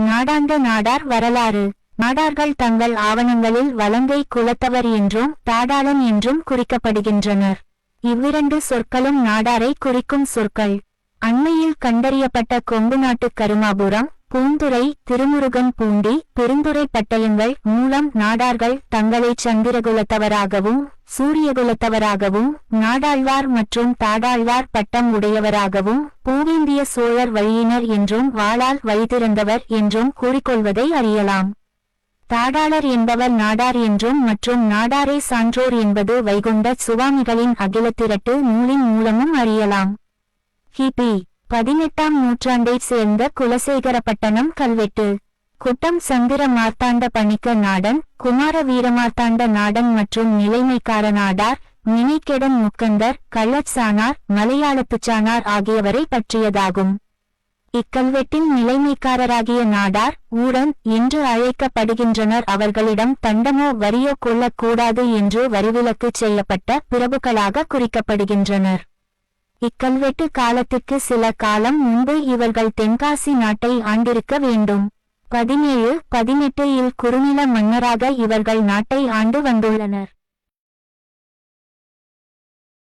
நாடாண்ட நாடார் வரலாறு. நாடார்கள் தங்கள் ஆவணங்களில் வலங்கை குலத்தவர் என்றும் தாடாளன் என்றும் குறிக்கப்படுகின்றனர். இவ்விரண்டு சொற்களும் நாடாரை குறிக்கும் சொற்கள். அண்மையில் கண்டறியப்பட்ட கொங்கு நாட்டு கருமாபுரம் பூந்துரை திருமுருகன் பூண்டி பெருந்துரை பட்டயங்கள் மூலம் நாடார்கள் தங்களை சந்திரகுலத்தவராகவும் சூரியகுலத்தவராகவும் நாடாழ்வார் மற்றும் தாடாழ்வார் பட்டம் உடையவராகவும் பூவேந்திய சோழர் வழியினர் என்றும் வாளால் வழிதிறந்தவர் என்றும் கூறிக்கொள்வதை அறியலாம். தாடாளர் என்பவர் நாடார் என்றும் மற்றும் நாடாரை சான்றோர் என்பது வைகுண்ட சுவாமிகளின் அகிலத்திரட்டு நூலின் மூலமும் அறியலாம். கிபி பதினெட்டாம் நூற்றாண்டைச் சேர்ந்த குலசேகரப்பட்டணம் கல்வெட்டு. குட்டம் சந்திர மார்த்தாண்ட பணிக்க நாடன் குமார வீரமார்த்தாண்ட நாடன் மற்றும் நிலைமைக்கார நாடார் நினைக்கெடன் முக்கந்தர் கள்ளச்சானார் மலையாளத்துச்சானார் ஆகியவரை பற்றியதாகும். இக்கல்வெட்டின் நிலைமைக்காரராகிய நாடார் ஊரன் என்று அழைக்கப்படுகின்றனர். அவர்களிடம் தண்டமோ வரியோ கொள்ளக்கூடாது என்று வரிவிலக்கு செய்யப்பட்ட பிரபுக்களாக குறிக்கப்படுகின்றனர். இக்கல்வெட்டு காலத்துக்கு சில காலம் முன்பு இவர்கள் தென்காசி நாட்டை ஆண்டிருக்க வேண்டும். பதினேழு பதினெட்டு இல் குறுநில மன்னராக இவர்கள் நாட்டை ஆண்டு வந்துள்ளனர்.